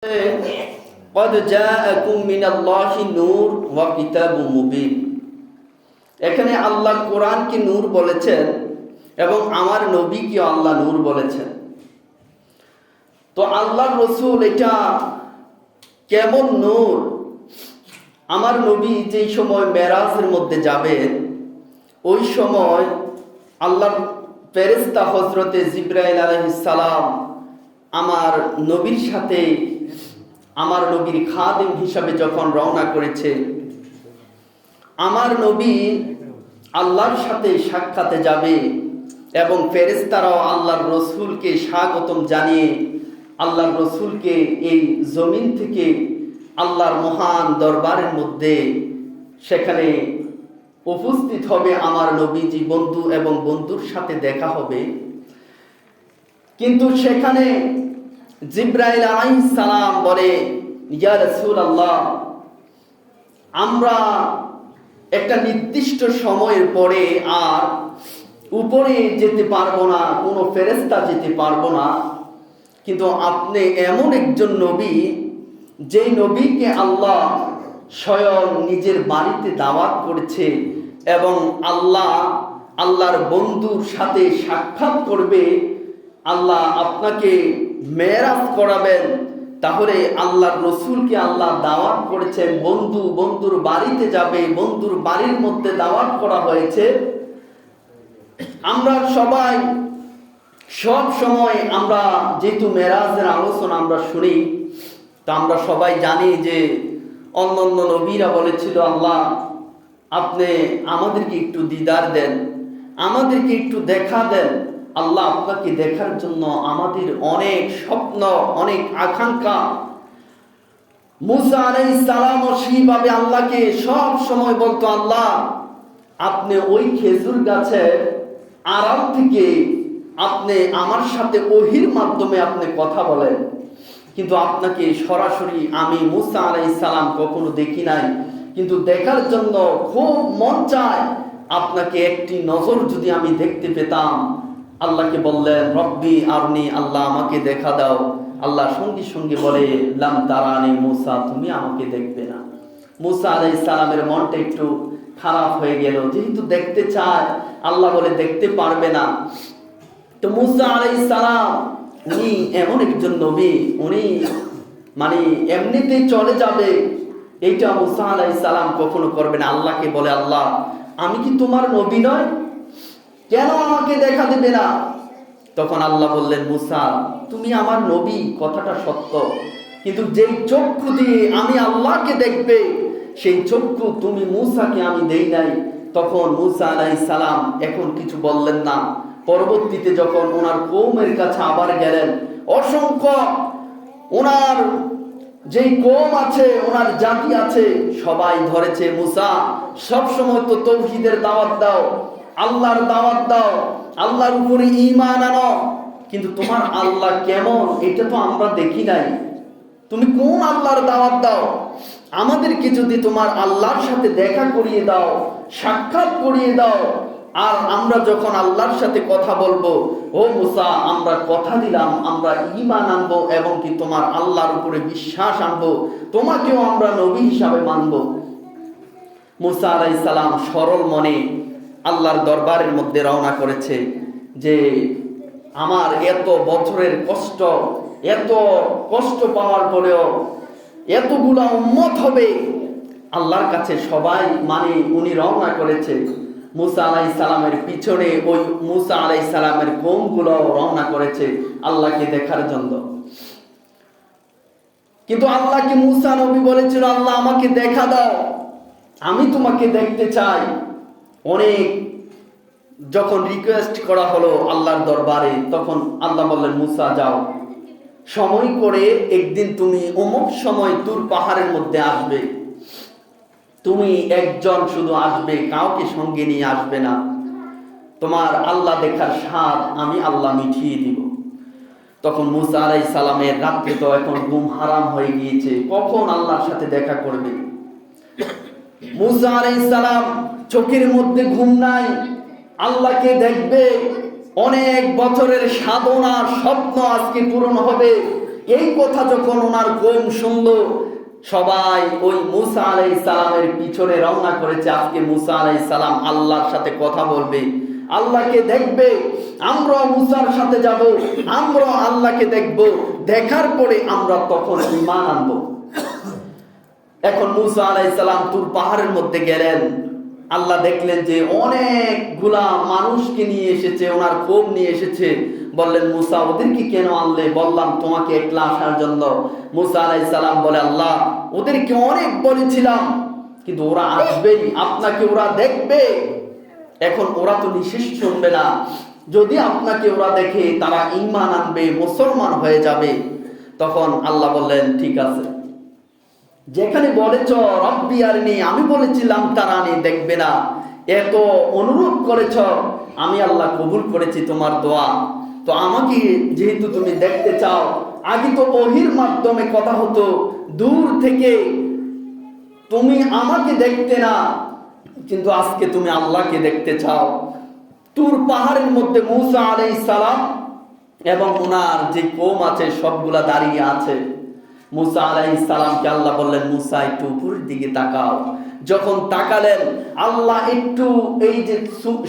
قد جاءكم من الله نور وكتاب مبين এখানে আল্লাহ কোরআনকে নূর বলেছেন এবং আমার নবীকে আল্লাহ নূর বলেছেন তো আল্লাহ রসুল এটা কেমন নূর আমার নবী যেই সময় মেরাজের মধ্যে যাবেন ওই সময় আল্লাহ ফেরেস্তা হজরতে জিব্রাইল আলহিসাল্লাম আমার নবীর সাথে আমার নবীর খাদিম হিসাবে যখন রওনা করেছে, আমার নবী আল্লাহর সাথে সাক্ষাতে যাবে এবং ফেরেস্তারাও আল্লাহর রসুলকে স্বাগতম জানিয়ে আল্লাহর রসুলকে এই জমিন থেকে আল্লাহর মহান দরবারের মধ্যে সেখানে উপস্থিত হবে আমার নবীজি বন্ধু এবং বন্ধুর সাথে দেখা হবে। কিন্তু সেখানে জিব্রাইল আলাইহিস সালাম বলে রাসূলুল্লাহ, আমরা একটা নির্দিষ্ট সময়ের পরে আর উপরে যেতে পারব না, কোনো ফেরেস্তা যেতে পারব না। কিন্তু আপনি এমন একজন নবী, যেই নবীকে আল্লাহ স্বয়ং নিজের বাড়িতে দাওয়াত করেছে এবং আল্লাহ, আল্লাহর বন্ধুর সাথে সাক্ষাৎ করবে আল্লাহ আপনাকে মেরাজ করাবেন। তাহলে আল্লাহর রসুলকে আল্লাহ দাওয়াত করেছেন। বন্ধু, বন্ধুর বাড়িতে যাবে, বন্ধুর বাড়ির মধ্যে দাওয়াত করা হয়েছে। আমরা সবাই সব সময় আমরা যেহেতু মেরাজের আলোচনা আমরা শুনি, তা আমরা সবাই জানি যে অন্য অন্য নবীরা বলেছিল, আল্লাহ, আপনি আমাদেরকে একটু দিদার দেন, আমাদেরকে একটু দেখা দেন। আল্লাহ আপনাকে দেখার জন্য আমাদের অনেক স্বপ্ন, অনেক আকাঙ্ক্ষা। মুসা আলাইহিস সালাম সেইভাবে আল্লাহকে সব সময় বলতো, আল্লাহ, আপনি ওই খেজুর আড়াল থেকে আপনি আমার সাথে ওহির মাধ্যমে আপনি কথা বলেন। কিন্তু আপনাকে সরাসরি আমি মুসা আলাইহিস সালাম কখনো দেখি নাই। কিন্তু দেখার জন্য খুব মন চায় আপনাকে একটি নজর যদি আমি দেখতে পেতাম। আল্লাহকে বললেন, রব্বি আরনি, আল্লাহ আমাকে দেখা দাও। আল্লাহ সঙ্গে সঙ্গে বলে, লাম তারানি মুসা, তুমি আমাকে দেখবে না। মুসা আলাই সালামের মনটা একটু খারাপ হয়ে গেল। যেহেতু দেখতে চায়, আল্লাহ বলে, দেখতে পারবে না। তো মুসা আলাই সালাম, উনি এমন একজন নবী, উনি মানে এমনিতেই চলে যাবে। এইটা মুসা আলাই সালাম কখনো করবে না। আল্লাহকে বলে, আল্লাহ, আমি কি তোমার নবী নয়? কেন আমাকে দেখা দেবে না? তখন আল্লাহ বললেন, মুসা, তুমি আমার নবী, কথাটা সত্য। কিন্তু যেই চক্ষু দিয়ে আমি আল্লাহকে দেখবে, সেই চক্ষু তুমি মুসাকে আমি দেই নাই। তখন মুসা আলাই সালাম এখন কিছু বললেন না। পরবর্তীতে যখন ওনার কৌমের কাছে আবার গেলেন, অসংখ্য ওনার যেই কম আছে, ওনার জাতি আছে, সবাই ধরেছে, মুসা সব সময় তো তৌহিদের দাওয়াত দাও। আল্লাহর দাওয়াত দাও, আল্লাহর উপরে ঈমান আনো। কিন্তু তোমার আল্লাহ কেমন? এটা তো আমরা দেখি নাই। তুমি কোন আল্লাহর দাওয়াত দাও? আমাদেরকে যদি তোমার আল্লাহর সাথে দেখা করিয়ে দাও, সাক্ষাৎ করিয়ে দাও, আর আমরা যখন আল্লাহর সাথে কথা বলব, ও মুসা, আমরা কথা দিলাম, আমরা ইমান আনব এবং কি তোমার আল্লাহর উপরে বিশ্বাস আনব, তোমাকেও আমরা নবী হিসাবে মানবো। মুসা আলাই সালাম সরল মনে আল্লাহর দরবারের মধ্যে রওনা করেছে যে আমার এত বছরের কষ্ট, এত কষ্ট পাওয়ার পরেও এতগুলা উম্মত হবে। আল্লাহর কাছে সবাই মানে উনি রওনা করেছে। মুসা আলাই সালামের পিছনে ওই মুসা আলাই সালামের কোমগুলো রওনা করেছে আল্লাহকে দেখার জন্য। কিন্তু আল্লাহকে মুসা নবী বলেছিল, আল্লাহ আমাকে দেখা দাও। আমি তোমাকে দেখতে চাই। অনেক যখন রিকোয়েস্ট করা হলো আল্লাহর দরবারে, তখন আল্লাহ বললেন, মুসা, যাও। সময় করে একদিন তুমি অমুক সময় তুর পাহাড়ের মধ্যে আসবে। তুমি একজন শুধু আসবে, কাউকে সঙ্গে নিয়ে আসবে না। তোমার আল্লাহ দেখার স্বাদ আমি আল্লাহ মিঠিয়ে দিব। তখন মুসা আলাই সালামের রাত্রে তো এখন ঘুম হারাম হয়ে গিয়েছে, কখন আল্লাহর সাথে দেখা করবে? মুসা আলাই সালাম চোখের মধ্যে ঘুম নাই। আল্লাহকে দেখবে। অনেক বছরের সাধনা, স্বপ্ন আজকে পূরণ হবে। এই কথা যখন ওনার কম শুনলো, সবাই ওই মুসা আলাই সালামের পিছনে রওনা করেছে। আজকে মুসা আলাই সালাম আল্লাহর সাথে কথা বলবে। আল্লাহকে দেখবে। আমরা মুসার সাথে যাব। আমরা আল্লাহকে দেখব। দেখার পরে আমরা তখন ইমান আনব। এখন মুসা আলাইসালাম তুর পাহাড়ের মধ্যে গেলেন। আল্লাহ দেখলেন যে অনেকগুলা মানুষকে নিয়ে এসেছে, ওনার ক্ষোভ নিয়ে এসেছে। বললেন, মুসা, ওদেরকে কেন আনলে? বললাম, তোমাকে একলা আসার জন্য। মুসা আলাইসালাম বলে, আল্লাহ, ওদেরকে অনেক বলেছিলাম, কিন্তু ওরা আসবেই, আপনাকে ওরা দেখবে। এখন ওরা তো নিশেষ শুনবে না। যদি আপনাকে ওরা দেখে, তারা ইমান আনবে, মুসলমান হয়ে যাবে। তখন আল্লাহ বললেন, ঠিক আছে। যেখানে বলেছ, রব্বি আর নেই আমি বলেছিলাম, তারা নেই দেখবে না। এত অনুরোধ করেছ, আমি আল্লাহ কবুল করেছি তোমার দোয়া। তো আমাকে যেহেতু তুমি দেখতে চাও, আগে তো বহির মাধ্যমে কথা হতো, দূর থেকে তুমি আমাকে দেখতে না, কিন্তু আজকে তুমি আল্লাহকে দেখতে চাও। তুর পাহাড়ের মধ্যে মুসা আলাই সালাম এবং ওনার যে কোম আছে, সবগুলা দাঁড়িয়ে আছে। মুসা আলাই ইসালামকে আল্লাহ বললেন, মুসা, একটু উপরের দিকে তাকাও। যখন তাকালেন, আল্লাহ একটু এই যে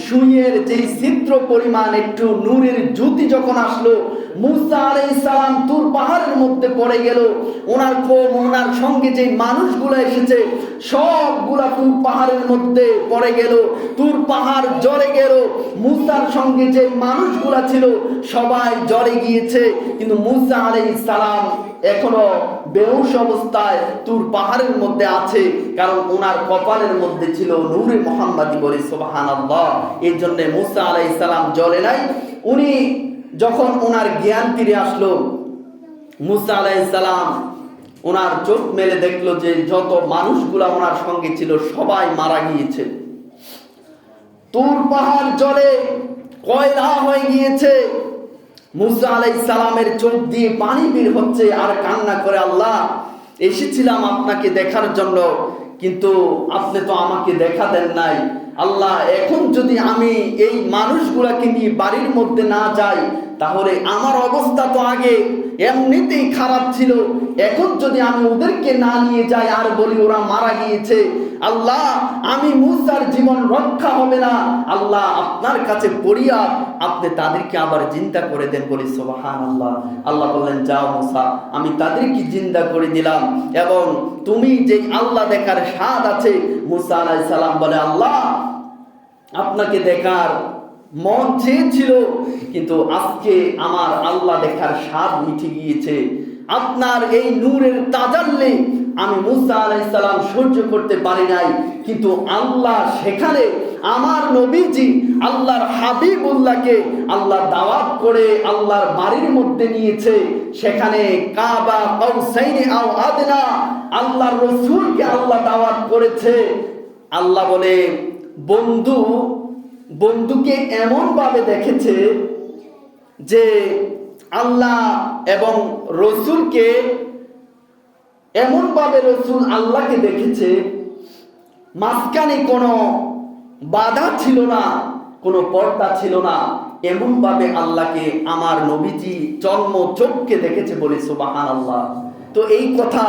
সুইয়ের যে ছিদ্র পরিমাণ, একটু নূরের জ্যোতি যখন আসলো মুসা আলাই সালাম তুর পাহাড়ের মধ্যে পড়ে গেল। ওনার কোম, ওনার সঙ্গে যে মানুষগুলো এসেছে, সবগুলা তুর পাহাড়ের মধ্যে পড়ে গেল। তুর পাহাড় জ্বরে গেল। মুসার সঙ্গে যে মানুষগুলা ছিল, সবাই জ্বরে গিয়েছে। কিন্তু মুসা আলাই সালাম এখনও বেহুশ অবস্থায় তুর পাহাড়ের মধ্যে আছে। কারণ ওনার কপালের মধ্যে ছিল নূরে মোহাম্মদী বলে সোবাহান এই জন্য মুসা আলাই সালাম জ্বলে নাই। উনি যখন ওনার জ্ঞান ফিরে আসলো, মুসা আলাই সালাম ওনার চোখ মেলে দেখল যে যত মানুষগুলা ওনার সঙ্গে ছিল, সবাই মারা গিয়েছে। তুর পাহাড় জলে কয়লা হয়ে গিয়েছে। মুসা আলাই সালামের চোখ দিয়ে পানি বের হচ্ছে আর কান্না করে, আল্লাহ, এসেছিলাম আপনাকে দেখার জন্য, কিন্তু আপনি তো আমাকে দেখা দেন নাই। আল্লাহ, এখন যদি আমি এই মানুষগুলাকে নিয়ে বাড়ির মধ্যে না যাই, তাহলে আমার অবস্থা তো আগে এমনিতেই খারাপ ছিল। এখন যদি আমি ওদেরকে না নিয়ে যাই, আর বলি ওরা মারা গিয়েছে আল্লাহ, আমি মুসার জীবন রক্ষা হবে না। আল্লাহ আপনার কাছে পড়িয়া আপনি তাদেরকে আবার চিন্তা করে দেন বলি সোবাহান আল্লাহ আল্লাহ বললেন, যাও মুসা, আমি তাদেরকে চিন্তা করে দিলাম। এবং তুমি যে আল্লাহ দেখার স্বাদ আছে, মুসা আলাই সালাম বলে, আল্লাহ, আপনাকে দেখার মন চেয়েছিল, কিন্তু আজকে আমার আল্লাহ দেখার স্বাদ মিঠে গিয়েছে। আপনার এই নূরের তাজাল্লে আমি মুসা আলাইসালাম সহ্য করতে পারি নাই। কিন্তু আল্লাহ সেখানে আমার নবীজি আল্লাহর হাবিবুল্লাহকে আল্লাহ দাওয়াত করে আল্লাহর বাড়ির মধ্যে নিয়েছে। সেখানে কাবা কৌসাইনি আও আদনা আল্লাহর রসুলকে আল্লাহ দাওয়াত করেছে। আল্লাহ বলে, বন্ধু, বন্ধুকে এমন ভাবে দেখেছে যে আল্লাহ এবং রসুলকে এমনভাবে রসুল আল্লাহকে দেখেছে, মাঝখানে কোনো বাধা ছিল না, কোনো পর্দা ছিল না, এমনভাবে আল্লাহকে আমার নবীজি জন্ম চোখকে দেখেছে বলে সুবাহান আল্লাহ তো এই কথা